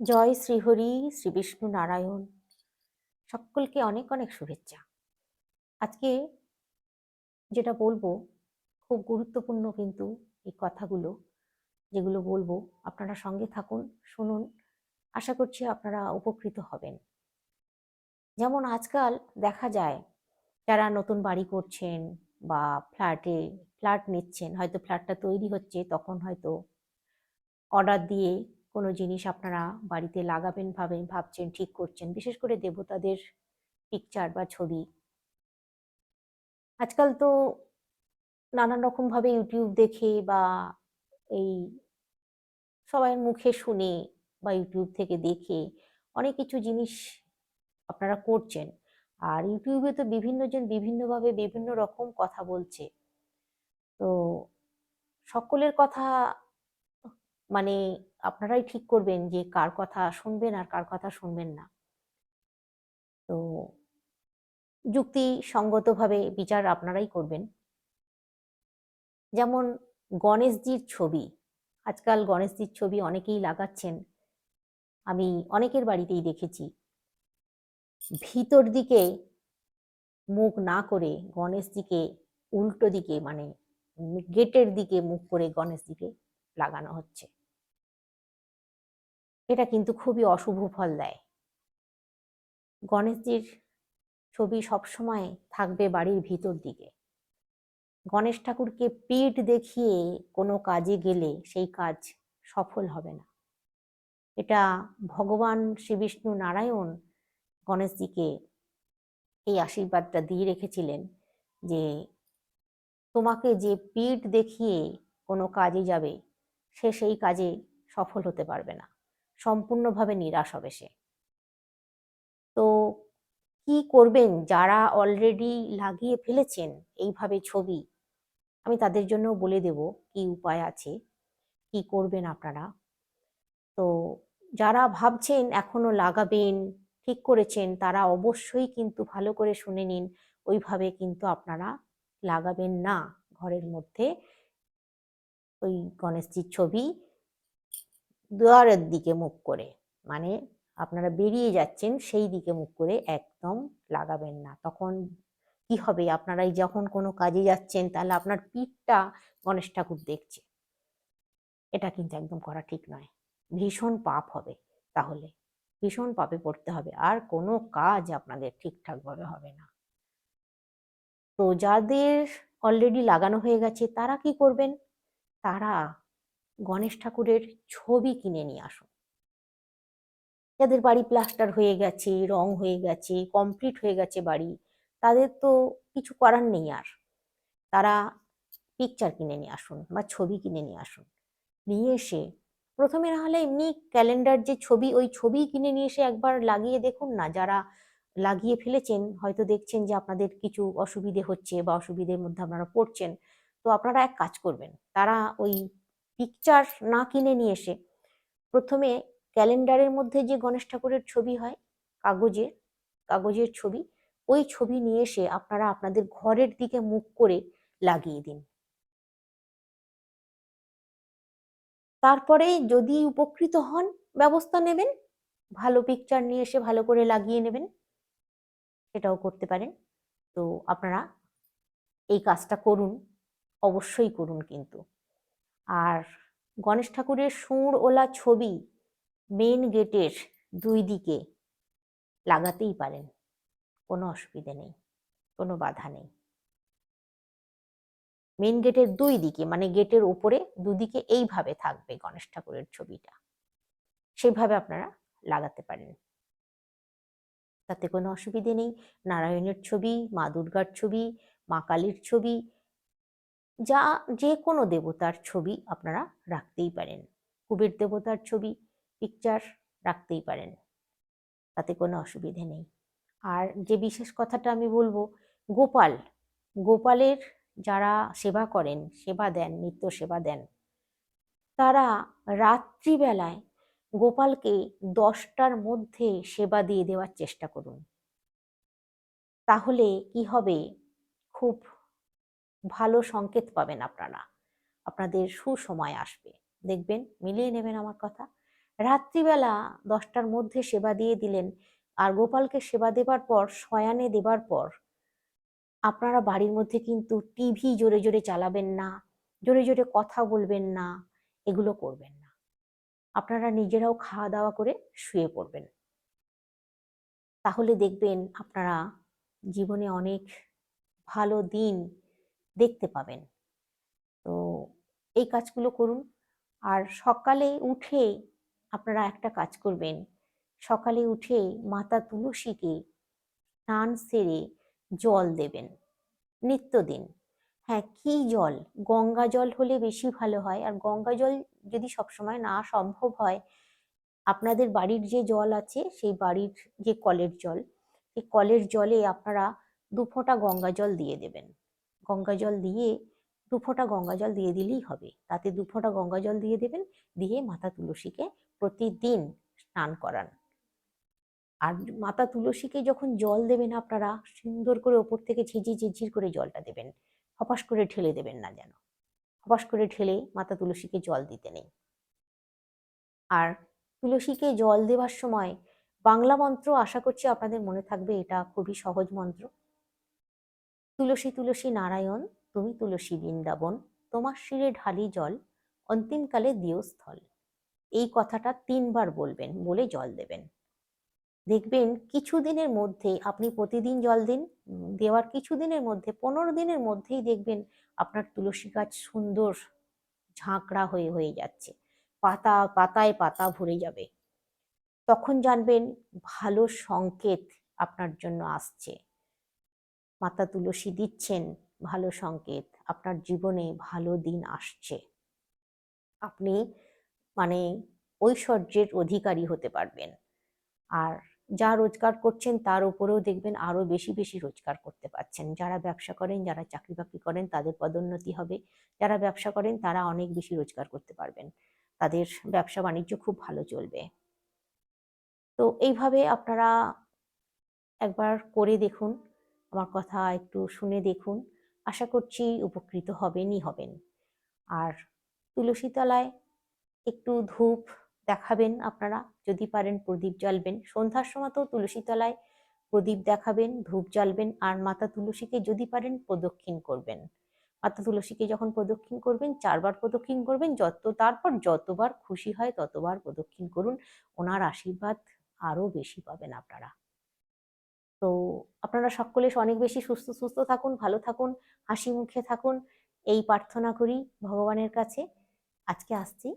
জয় শ্রীহরি, শ্রী বিষ্ণু নারায়ণ। সকলকে অনেক অনেক শুভেচ্ছা। আজকে যেটা বলব, খুব গুরুত্বপূর্ণ কিন্তু এই কথাগুলো, যেগুলো বলব, আপনারা সঙ্গে থাকুন, শুনুন, আশা করছি আপনারা উপকৃত হবেন। যেমন আজকাল দেখা যায়, যারা নতুন বাড়ি করছেন বা ফ্ল্যাটে, ফ্ল্যাট নিচ্ছেন, হয়তো ফ্ল্যাটটা তৈরি হচ্ছে, তখন হয়তো অর্ডার দিয়ে কোনো জিনিস আপনারা বাড়িতে লাগাবেন, ভাবেন, ভাবছেন, ঠিক করছেন, বিশেষ করে দেবতাদের পিকচার বা ছবি। আজকাল তো নানান রকমভাবে ইউটিউব দেখে বা এই সবাই মুখে শুনে বা ইউটিউব থেকে দেখে অনেক কিছু জিনিস আপনারা করছেন। আর ইউটিউবে তো বিভিন্ন জন বিভিন্নভাবে বিভিন্ন রকম কথা বলছে। তো সকলের কথা মানে আপনারাই ঠিক করবেন যে কার কথা শুনবেন আর কার কথা শুনবেন না। তো যুক্তিসঙ্গতভাবে বিচার আপনারাই করবেন। যেমন গণেশজির ছবি, আজকাল গণেশজির ছবি অনেকেই লাগাচ্ছেন। আমি অনেকের বাড়িতেই দেখেছি। ভিতর দিকে মুখ না করে গণেশজিকে উল্টো দিকে মানে গেটের দিকে মুখ করে গণেশজিকে লাগানো হচ্ছে। এটা কিন্তু খুবই অশুভ ফল দেয়। গণেশজির ছবি সবসময় থাকবে বাড়ির ভিতর দিকে। গণেশ ঠাকুরকে পিঠ দেখিয়ে কোনো কাজে গেলে সেই কাজ সফল হবে না। এটা ভগবান শ্রী বিষ্ণু নারায়ণ গণেশজিকে এই আশীর্বাদটা দিয়ে রেখেছিলেন যে তোমাকে যে পিঠ দেখিয়ে কোনো কাজে যাবে, সে সেই কাজে সফল হতে পারবে না। সম্পূর্ণভাবে নিরাশ হবে সে। তো কি করবেন? যারা অলরেডি লাগিয়ে ফেলেছেন এইভাবে ছবি, আমি তাদের জন্য বলে দেব কি উপায় আছে, কি করবেন আপনারা। তো যারা ভাবছেন এখনও লাগাবেন, ঠিক করেছেন, তারা অবশ্যই কিন্তু ভালো করে শুনে নিন, ওইভাবে কিন্তু আপনারা লাগাবেন না ঘরের মধ্যে। ওই গণেশজির ছবি দুয়ারের দিকে মুখ করে। মানে আপনারা বেরিয়ে যাচ্ছেন সেই দিকে মুখ করে একদম লাগাবেন না। তখন কি হবে? আপনারাই যখন কোনো কাজে যাচ্ছেন তাহলে আপনার পিঠটা গণেশ ঠাকুর দেখছে। এটা কিন্তু একদম করা ঠিক নয়। ভীষণ পাপ হবে তাহলে। ভীষণ পাপে পড়তে হবে। আর কোনো কাজ আপনাদের ঠিকঠাকভাবে হবে না। তো যাদের অলরেডি লাগানো হয়ে গেছে তারা কি করবেন? তারা গণেশ ঠাকুরের ছবি কিনে নিয়ে আসুন। যাদের বাড়ি প্লাস্টার হয়ে গেছে, রং হয়ে গেছে, কমপ্লিট হয়ে গেছে বাড়ি, তাদের তো কিছু করার নেই আর। তারা পিকচার কিনে নিয়ে আসুন বা ছবি কিনে নিয়ে আসুন। নিয়ে এসে প্রথমে না হলে এমনি ক্যালেন্ডার যে ছবি, ওই ছবি কিনে নিয়ে এসে একবার লাগিয়ে দেখুন না, যারা লাগিয়ে ফেলেছেন, হয়তো দেখছেন যে আপনাদের কিছু অসুবিধে হচ্ছে বা অসুবিধের মধ্যে আপনারা পড়ছেন, তো আপনারা এক কাজ করবেন, তারা ওই পিকচার না কিনে নিয়ে এসে প্রথমে ক্যালেন্ডারের মধ্যে যে গণেশ ঠাকুরের ছবি হয় কাগজের কাগজের ছবি, ওই ছবি নিয়ে এসে আপনারা আপনাদের ঘরের দিকে মুখ করে লাগিয়ে দিন। তারপরে যদি উপকৃত হন, ব্যবস্থা নেবেন, ভালো পিকচার নিয়ে এসে ভালো করে লাগিয়ে নেবেন, সেটাও করতে পারেন। তো আপনারা এই কাজটা করুন, অবশ্যই করুন কিন্তু। আর গণেশ ঠাকুরের সুর ওলা ছবি মেন গেটের দুই দিকে লাগাতেই পারেন। কোনো অসুবিধে নেই, কোনো বাধা নেই। মেন গেটের দুই দিকে মানে গেটের উপরে দুদিকে এইভাবে থাকবে গণেশ ঠাকুরের ছবিটা। সেইভাবে আপনারা লাগাতে পারেন। তাতে কোনো অসুবিধে নেই। নারায়ণের ছবি, মা দুর্গার ছবি, মা কালীর ছবি যা যে কোনো দেবতার ছবি আপনারা রাখতেই পারেন। কুবের দেবতার ছবি পিকচার রাখতেই পারেন। তাতে কোনো অসুবিধে নেই। আর যে বিশেষ কথাটা আমি বলব, গোপাল, গোপালের যারা সেবা করেন, সেবা দেন, নিত্য সেবা দেন, তারা রাত্রিবেলায় গোপালকে দশটার মধ্যে সেবা দিয়ে দেওয়ার চেষ্টা করুন। তাহলে কি হবে? খুব ভালো সংকেত পাবেন আপনারা। আপনাদের সুসময় আসবে। দেখবেন, মিলিয়ে নেবেন আমার কথা। রাত্রিবেলা দশটার মধ্যে সেবা দিয়ে দিলেন আর গোপালকে সেবা দেবার পর, শয়ানে দেবার পর, আপনারা বাড়ির মধ্যে কিন্তু টিভি জোরে জোরে চালাবেন না, জোরে জোরে কথা বলবেন না, এগুলো করবেন না। আপনারা নিজেরাও খাওয়া দাওয়া করে শুয়ে পড়বেন। তাহলে দেখবেন আপনারা জীবনে অনেক ভালো দিন দেখতে পাবেন। তো এই কাজগুলো করুন। আর সকালে উঠে আপনারা একটা কাজ করবেন। সকালে উঠে মাতা তুলসীকে স্নান সেরে জল দেবেন। নিত্যদিন হ্যাঁ কি জল? গঙ্গা জল হলে বেশি ভালো হয়। আর গঙ্গা জল যদি সবসময় না সম্ভব হয়, আপনাদের বাড়ির যে জল আছে, সেই বাড়ির যে কলের জল, সেই কলের জলে আপনারা দু ফোঁটা গঙ্গা জল দিয়ে দেবেন। গঙ্গা জল দিয়ে দু ফোঁটা গঙ্গা জল দিয়ে দিলেই হবে। তাতে দু ফোঁটা গঙ্গা জল দিয়ে দেবেন, দিয়ে মাতা তুলসীকে প্রতিদিন স্নান করান। আর মাতা তুলসীকে যখন জল দেবেন আপনারা, সুন্দর করে ওপর থেকে ঝিঝি ঝিঝির করে জলটা দেবেন। হপাস করে ঢেলে দেবেন না যেন। হপাস করে ঢেলে মাতা তুলসীকে জল দিতে নেই। আর তুলসীকে জল দেওয়ার সময় বাংলা মন্ত্র আশা করছি আপনাদের মনে থাকবে, এটা খুবই সহজ মন্ত্র। তুলসী তুলসী নারায়ণ, তুমি তুলসী বৃন্দাবন, তোমার শিরে ঢালি জল অন্তিমকালে দিও স্থল। এই কথাটা তিনবার বলবেন, বলে জল দেবেন। দেখবেন কিছুদিনের মধ্যে আপনি প্রতিদিন জল দিন, দেওয়ার কিছুদিনের মধ্যে, পনেরো দিনের মধ্যেই দেখবেন আপনার তুলসী গাছ সুন্দর ঝাঁকড়া হয়ে হয়ে যাচ্ছে। পাতা, পাতায় পাতা ভরে যাবে। তখন জানবেন ভালো সংকেত আপনার জন্য আসছে। মাতা তুলসী দিচ্ছেন, ভালো সংকেত। আপনার জীবনে ভালো দিন আসছে। আপনি মানে ঐশ্বর্যের অধিকারী হতে পারবেন। আর যা রোজগার করছেন তার উপরেও দেখবেন আরও বেশি বেশি রোজগার করতে পারছেন। যারা ব্যবসা করেন, যারা চাকরি বাকরি করেন, তাদের পদোন্নতি হবে। যারা ব্যবসা করেন, তারা অনেক বেশি রোজগার করতে পারবেন। তাদের ব্যবসা বাণিজ্য খুব ভালো চলবে। তো এইভাবে আপনারা একবার করে দেখুন। আমার কথা একটু শুনে দেখুন। আশা করছি উপকৃত হবেনই হবেন। আর তুলসী তলায় একটু ধূপ দেখাবেন আপনারা, যদি পারেন প্রদীপ জ্বালবেন। সন্ধ্যার সময় তো তুলসী তলায় প্রদীপ দেখাবেন, ধূপ জ্বালবেন, আর মাতা তুলসীকে যদি পারেন প্রদক্ষিণ করবেন। মাতা তুলসীকে যখন প্রদক্ষিণ করবেন, চারবার প্রদক্ষিণ করবেন, যত তারপর যতবার খুশি হয় ততবার প্রদক্ষিণ করুন। ওনার আশীর্বাদ আরও বেশি পাবেন আপনারা। তো আপনারা সকলে অনেক বেশি সুস্থ সুস্থ থাকুন, ভালো থাকুন, হাসি মুখে থাকুন। এই প্রার্থনা করি ভগবানের কাছে। আজকে আসছি।